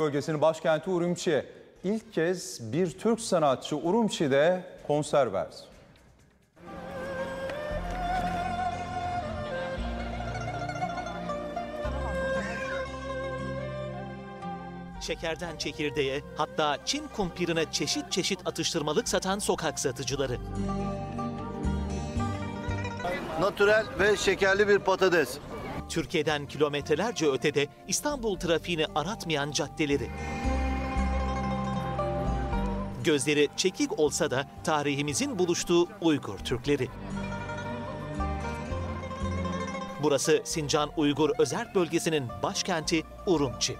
Bölgesinin başkenti Urumçi ilk kez bir Türk sanatçı Urumçi'de konser verdi. Şekerden çekirdeğe hatta Çin kumpirine çeşit çeşit atıştırmalık satan sokak satıcıları. Natürel ve şekerli bir patates. Türkiye'den kilometrelerce ötede İstanbul trafiğini aratmayan caddeleri. Gözleri çekik olsa da tarihimizin buluştuğu Uygur Türkleri. Burası Sincan Uygur Özerk Bölgesi'nin başkenti Urumçi.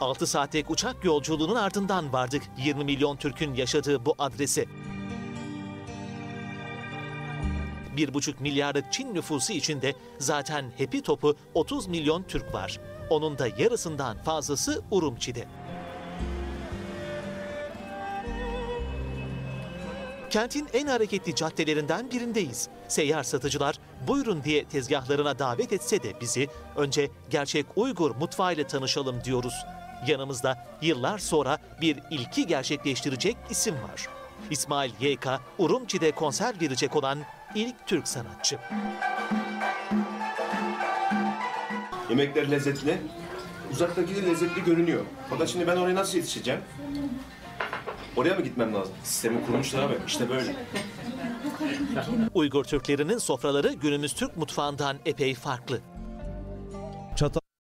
6 saatlik uçak yolculuğunun ardından vardık 20 milyon Türk'ün yaşadığı bu adrese. 1,5 milyarlık Çin nüfusu içinde zaten hepi topu 30 milyon Türk var. Onun da yarısından fazlası Urumçi'de. Kentin en hareketli caddelerinden birindeyiz. Seyyar satıcılar buyurun diye tezgahlarına davet etse de bizi önce gerçek Uygur mutfağıyla tanışalım diyoruz. Yanımızda yıllar sonra bir ilki gerçekleştirecek isim var. İsmail YK, Urumçi'de konser verecek olan ilk Türk sanatçı. Yemekler lezzetli. Uzaktaki de lezzetli görünüyor. Fakat şimdi ben oraya nasıl yetişeceğim? Oraya mı gitmem lazım? Sistemi kurmuşlar abi. İşte böyle. Uygur Türklerinin sofraları günümüz Türk mutfağından epey farklı.